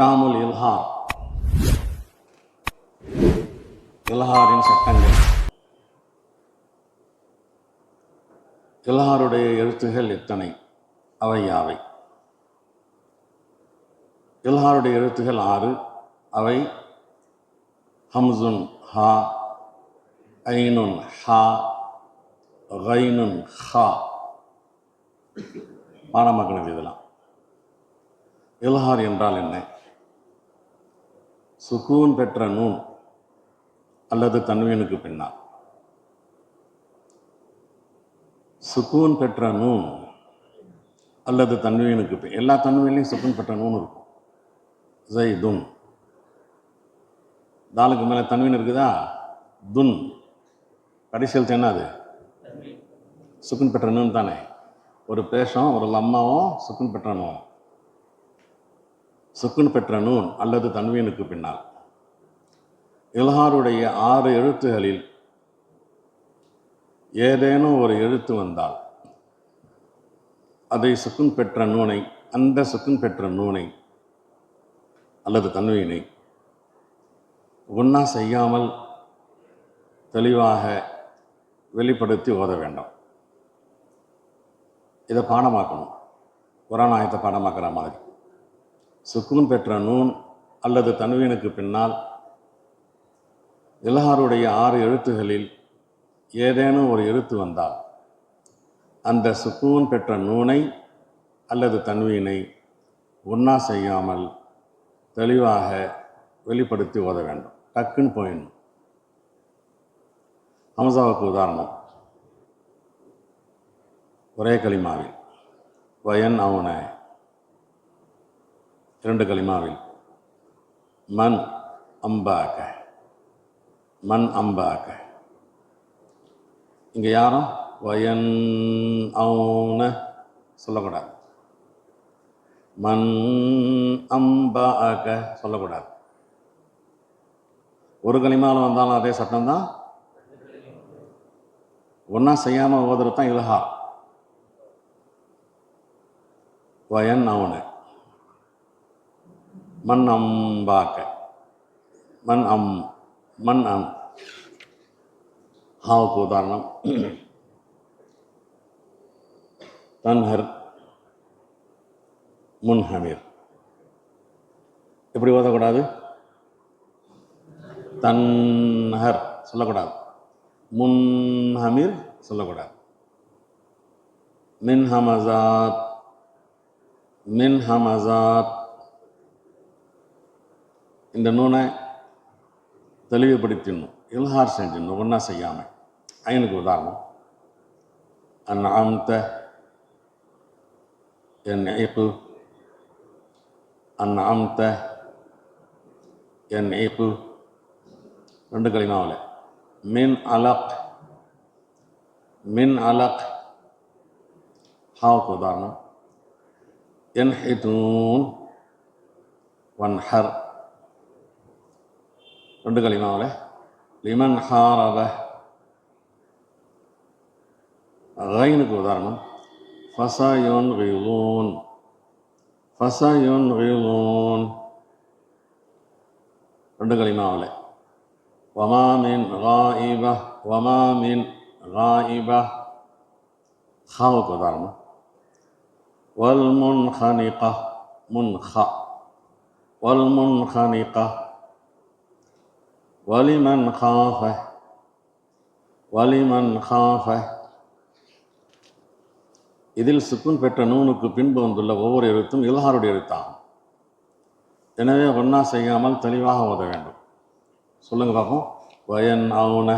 அஹ்காமுல் இல்ஹார் இல்ஹாரின் சட்டங்கள் இல்ஹாருடைய எழுத்துகள் எத்தனை அவை யாவை இல்ஹாருடைய எழுத்துகள் ஆறு அவை ஹம்சுன் ஹா ஐனுன் ஹா கைனுன் ஹா பாடமாக்கினது இதெல்லாம் இல்ஹார் என்றால் என்ன சுக்கூன் பெற்ற நூன் அல்லது தன்வீனுக்கு பின்னால். சுக்கூன் பெற்ற நூன் அல்லது தன்வீனுக்கு பின் எல்லா தன்வீன்லையும் சுக்கூன் பெற்ற நூன் இருக்கும். ஜெய் துன் தாலுக்கு மேலே தன்வீன் இருக்குதா? துன். கடைசியில் என்னது சுக்குன் பெற்ற நூன் தானே. ஒரு பேஷம் ஒரு லம்மாவும் சுக்குன் பெற்ற நூன். சுக்குன் பெற்ற நூன் அல்லது தன்வீனுக்கு பின்னால். இல்ஹாருடைய ஆறு எழுத்துகளில் ஏதேனும் ஒரு எழுத்து வந்தால் அதை சுக்குன் பெற்ற நூனை அந்த சுக்குன் பெற்ற நூனை அல்லது தன்வீனை ஒன்றா செய்யாமல் தெளிவாக வெளிப்படுத்தி ஓத வேண்டும். இதை பாடமாக்கணும். குரான் ஆயத்தை பாடமாக்குற மாதிரி. சுக்குன் பெற்ற நூன் அல்லது தன்வீனுக்கு பின்னால் இலஹாருடைய ஆறு எழுத்துகளில் ஏதேனும் ஒரு எழுத்து வந்தால் அந்த சுக்கூன் பெற்ற நூனை அல்லது தன்வீனை ஒன்றா செய்யாமல் தெளிவாக வெளிப்படுத்தி ஓத வேண்டும். டக்குன்னு போயிடணும். ஹம்சாவுக்கு உதாரணம். ஒரே களிமாவில். வயன் அவனை இரண்டு களிமாவில். மண் அம்பாக்க மண் அம்பாக்க இங்கே யாரும் வயன் அவுன சொல்லக்கூடாது. மண் அம்பாக சொல்லக்கூடாது. ஒரு களிமாவில் வந்தாலும் அதே சட்டம் தான் ஒன்றா செய்யாமல் ஓதுறது தான் இலகா. வயன் அவனை. மண் அம்பாக்க மண் அம் மண் அம். ஹாவுக்கு உதாரணம். தன்ஹர் முன்ஹமீர். எப்படி ஓதக்கூடாது? தன்ஹர் சொல்லக்கூடாது. முன்ஹமீர் சொல்லக்கூடாது. மின் ஹமசாத் மின் ஹமசாத் இந்த நூனை தெளிவுபடுத்திடணும். இல்ஹார் செஞ்சிடணும். ஒன்றா செய்யாமல் ஐனுக்கு உதாரணம். அன் ஆம்த என் இப்பு அன் ஆம்த என் இப்பு ரெண்டு களிமாவில். மின் அலக். மின் அலக். ஹாவுக்கு உதாரணம். என் ஹிதூன். ஒன் ஹர் Rendah kali oleh liman khara bah, gain ni fasa yon rilun, fasa yon rilun, rendah kali mana oleh, wama min rai bah, wama min wal mun khani kah, mun khah, wal mun khani. வலிமன் ஹாஃப வலிமன் ஹாஃப இதில் சுக்குன் பெற்ற நூனுக்கு பின்பு வந்துள்ள ஒவ்வொரு எழுத்தும் இல்ஹாருடைய எழுத்தாகும். எனவே ஒன்றா செய்யாமல் தெளிவாக ஓத வேண்டும். சொல்லுங்கள் பார்ப்போம் வயன் ஆவுன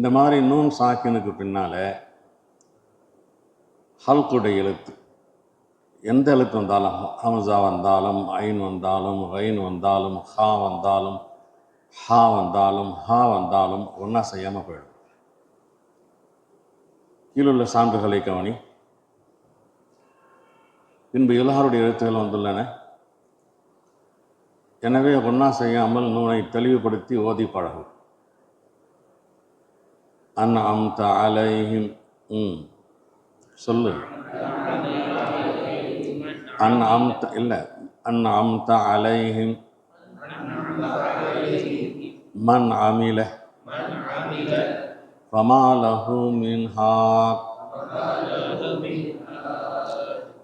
இந்த மாதிரி நூன் சாக்கினுக்கு பின்னால் ஹல்குடைய எழுத்து. எந்த எழுத்து வந்தாலும் ஹம்சா வந்தாலும் ஐன் வந்தாலும் ஐன் வந்தாலும் ஹா வந்தாலும் ஹா வந்தாலும் ஹா வந்தாலும் ஒன்றா செய்யாமல் போயிடும். கீழுள்ள சான்றுகளை கவனி. பின்பு எல்லாருடைய எழுத்துக்கள் வந்துள்ளன. எனவே ஒன்றா செய்யாமல் நூனை தெளிவுபடுத்தி ஓதி பழகும் அன் அம்த அலைஹிம் ம் சொல்லு அன் அம்த இல்லை அன் அம்த அலைஹிம் من عمل فما له من هاد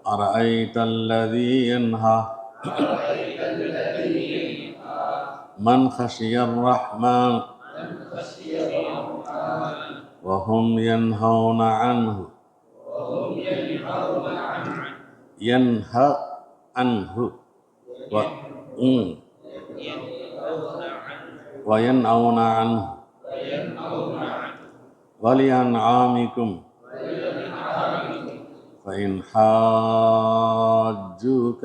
أرأيت الذي ينهى من خشي الرحمن وهم ينهون عنه ينهى عنه و... م. وينأون عنه ولأنعامكم فإن حاجوك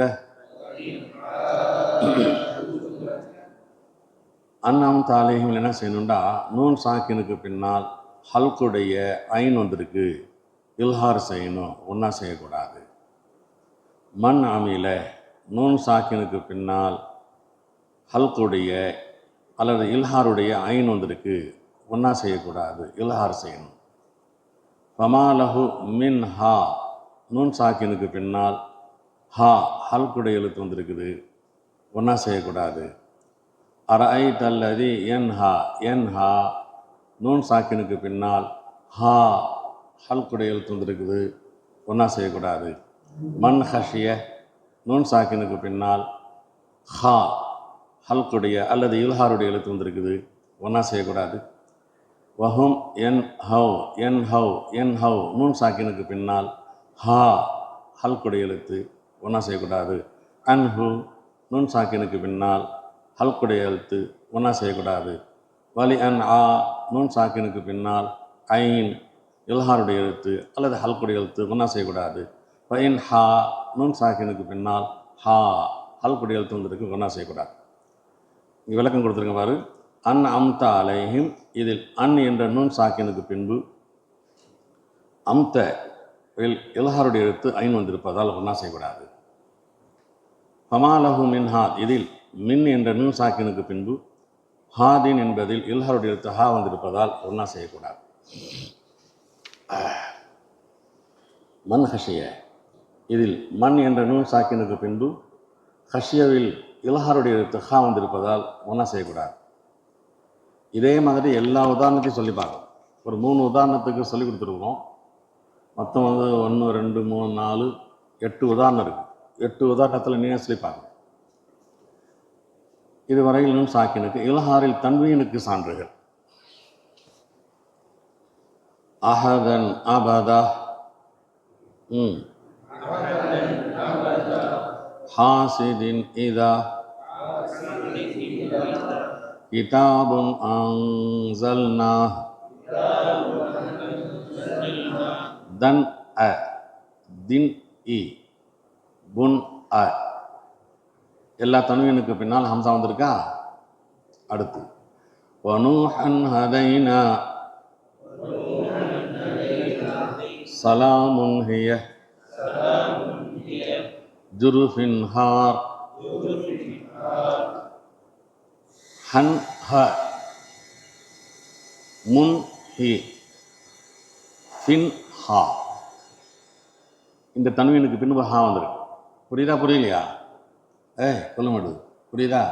அண்ணாம் தாலேகம் என்ன செய்யணும்டா நூன் சாக்கினுக்கு பின்னால் ஹல்குடைய ஐன் வந்திருக்கு. இல்ஹார் செய்யணும் ஒன்றா செய்யக்கூடாது. மண் அமில நூன் சாக்கினுக்கு பின்னால் ஹல்குடைய அல்லது இல்ஹாருடைய ஐன் வந்திருக்கு. ஒன்றா செய்யக்கூடாது இல்ஹார் செய்யணும். ஃபமாலஹு மின் ஹா நூன் சாக்கினுக்கு பின்னால் ஹா ஹல்குடைய எழுத்து வந்திருக்குது. ஒன்றா செய்யக்கூடாது. அரை ஐ தல்லதி என் ஹா என் ஹா நூன் சாக்கினுக்கு பின்னால் ஹா ஹல்குடைய எழுத்து வந்திருக்குது. ஒன்றா செய்யக்கூடாது. மண் ஹஷிய நூன் சாக்கினுக்கு பின்னால் ஹா ஹல்குடைய அல்லது இல்ஹாருடைய எழுத்து வந்திருக்குது. ஒன்றா செய்யக்கூடாது. வஹும் என் ஹவ் என் ஹவ் என் ஹவ் நூன் சாக்கினுக்கு பின்னால் ஹா ஹல்குடைய எழுத்து ஒன்றா செய்யக்கூடாது. அன்ஹு நூன் சாக்கினுக்கு பின்னால் ஹல்குடைய எழுத்து ஒன்றா செய்யக்கூடாது. வலி அன் ஆ நூன் சாக்கினுக்கு பின்னால் ஐன் இல்ஹாருடைய எழுத்து அல்லது ஹல்குடைய எழுத்து ஒன்றா செய்யக்கூடாது. பைன் ஹா நூன் சாக்கினுக்கு பின்னால் ஹா ஹல்குடைய எழுத்து வந்திருக்கு ஒன்றா செய்யக்கூடாது. இங்கே விளக்கம் கொடுத்துருங்க பாரு. அன் அம்தா அலைஹிம் இதில் அன் என்ற நூன் சாக்கினுக்கு பின்பு அம்த இல் எழுத்து ஐன் வந்திருப்பதால் ஒன்றா செய்யக்கூடாது. பமாலஹு மின்ஹா இதில் மின் என்ற நூன் சாக்கினுக்கு பின்பு ஹாதின் என்பதில் இல்ஹருடைய எழுத்து வந்திருப்பதால் ஒன்றா செய்யக்கூடாது. மண் ஹஷிய. இதில் மண் என்ற நூல் சாக்கினுக்கு பின்பு ஹஷியவில் இல்ஹாருடைய எழுத்து ஹா வந்திருப்பதால் ஒன்றா செய்யக்கூடாது. இதே மாதிரி எல்லா உதாரணத்தையும் சொல்லி பார்க்கலாம் ஒரு மூணு உதாரணத்துக்கு சொல்லி கொடுத்துருக்குறோம் மொத்தம் வந்து ஒன்று ரெண்டு மூணு நாலு எட்டு உதாரணம் இருக்குது எட்டு உதாரணத்தில் நீங்கள் சொல்லி பார்க்கணும். இதுவரையிலும் சாக்கினுக்கு இலஹாரில் தன்வீனுக்கு சான்றுகள். அஹதன் அபதா. ம். ஹாசிதின் இதா. கிதாபும் அங்சல்னா தன் அ தின் இ புன் அ. எல்லா தனுவினுக்கு பின்னால் ஹம்சா வந்திருக்கா? அடுத்து. வனூஹன் ஹதைனா. சலாமுன் ஹிய. ஜுருஃபின் ஹார். ஹன் ஹ. முன் ஹி. ஃபின் ஹா. இந்த தன்வீனுக்கு பின்பு ஹா வந்துருக்கு. புரியுதா புரியலையா? ஏ சொல்ல மாட்டுது புரியுதா?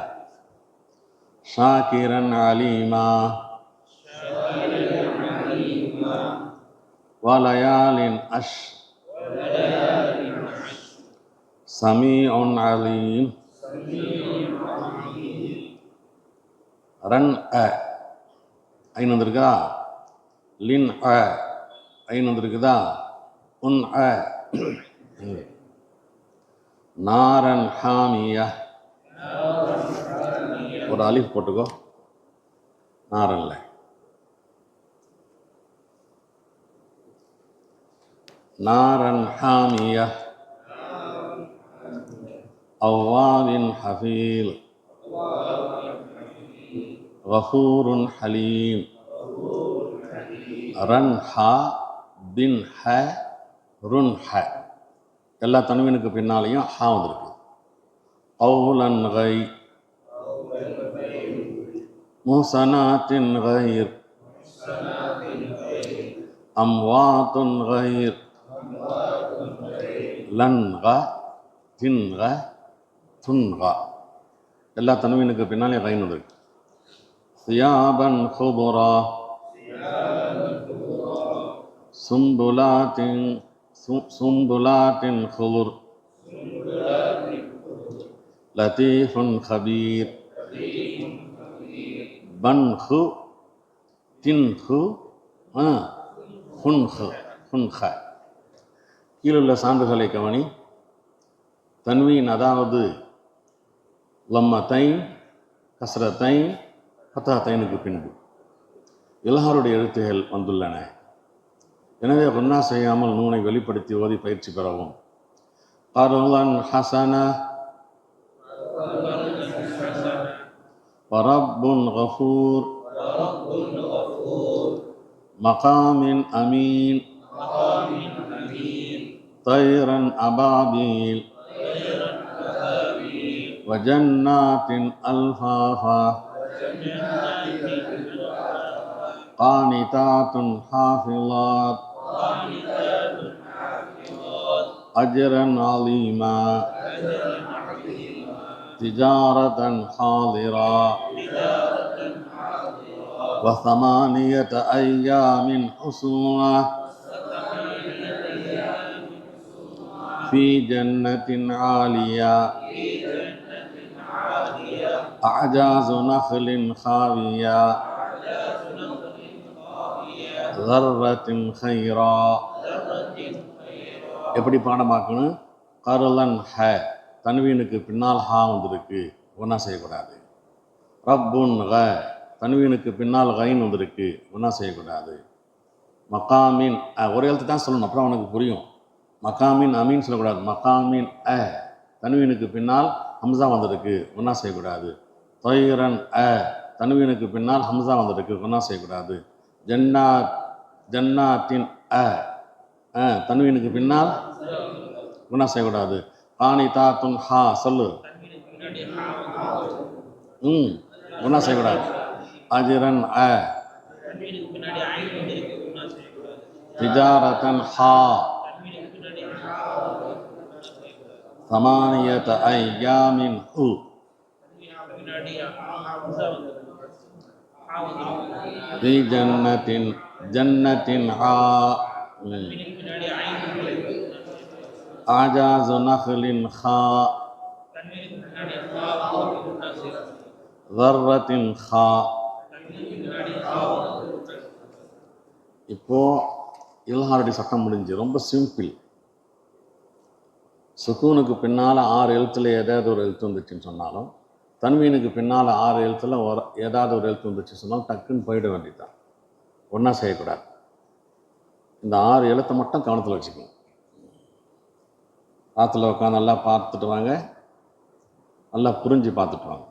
ஷாக்கிரன் அலீமா. வலயாலின் அஷ். சமீஉன் அலீம். ரன் அ. ஐன் வந்திருக்கா லின் அ. ஐன் வந்திருக்குதா? உன் அ. நாரன் ஹாமியா. ஒரு அலிஃப் போட்டுக்கோ. நாரன்ல. நாரன் ஹாமியா. அவ்வாவின் ஹஃபீல் கஃபூருன் ஹலீம். ரன் ஹா رنحا ருன் எல்லா தன்வீனுக்கு பின்னாலேயும் ஹா வந்திருக்கு. அவுலன் கை. முசனாத்தின் கயிர். அம்வாத்துன் கயிர். லன்க தின்க துன்க. எல்லா தன்வீனுக்கு பின்னாலே கைன் வந்திருக்கு சியாபன் ஹுபுரா சும்புலாத்தின் சு- சும்புலாத்தின் ஹுபுர் லத்தீஃபுன் ஹபீர் பன்ஹு தின்ஹு ஆ ஹுன் ஹுன்ஹ. கீழுள்ள சான்றுகளை கவனி. தன்வீன் அதாவது லம்மத்தைன் கஸ்ரத்தைன் பத்தாத்தைனுக்கு பின்பு. இலஹாருடைய எழுத்துகள் வந்துள்ளன. எனவே குன்னா செய்யாமல் நூனை வெளிப்படுத்தி ஓதி பயிற்சி பெறவும் கருளன் ஹசன ورب غفور مقام أمين طيرا أبابيل وجنات ألفافا قانتات حافظات أجرا عظيما. تجارة حاضرا وثمانية أيام حسوما في جنة عالية. أعجاز نخل خاوية. ஜர்ரத்தின் ஹைரா. எப்படி பாடமாக்கணும்? கருலன் ஹ. தன்வீனுக்கு பின்னால் ஹா வந்திருக்கு. ஒன்றா செய்யக்கூடாது. ரப்புன் ஹ தன்வீனுக்கு பின்னால் ஹைன் வந்திருக்கு. ஒன்றா செய்யக்கூடாது. மக்காமின் ஒரே எழுத்து தான் சொல்லணும். அப்புறம் அவனுக்கு புரியும். மக்காமின் அமீன் சொல்லக்கூடாது. மக்காமின் அ. தன்வீனுக்கு பின்னால் ஹம்சா வந்திருக்கு. ஒன்றா செய்யக்கூடாது. தொயிரன் அ. தன்வீனுக்கு பின்னால் ஹம்சா வந்திருக்கு. ஒன்றா செய்யக்கூடாது. ஜன்னாத் ஜன்னாத்தின் அ. அ. தன்வீனுக்கு பின்னால் ஒன்றா செய்யக்கூடாது. காணி தாத்துன் ஹா சொல்லு. ம். ஒன்றா செய்யக்கூடாது. அஜிரன் அ. திஜாரத்தன் ஹா. சமானியத ஐயாமின் ஹு தி ஜன்னத்தின் ஜன்னத்தின் ஹா ஆஜாசு நஹ்லின் ஹா ذرத்தின் ஹா இப்போ இல்ஹாரடி சட்டம் முடிஞ்சு ரொம்ப சிம்பிள். சுக்கூனுக்கு பின்னால் ஆறு எழுத்துல ஏதாவது ஒரு எழுத்து வந்துச்சுன்னு சொன்னாலும் தன்வீனுக்கு பின்னால் ஆறு எழுத்துல ஒரு ஏதாவது ஒரு எழுத்து வந்துச்சு சொன்னாலும் டக்குன்னு போயிட வேண்டியதுதான். ஒன்றா செய்யக்கூடாது. இந்த ஆறு எழுத்தை மட்டும் கவனத்தில் வச்சுக்கணும். ஆற்றுல உட்காந்து நல்லா பார்த்துட்டு வாங்க. நல்லா புரிஞ்சு பார்த்துட்டு வாங்க.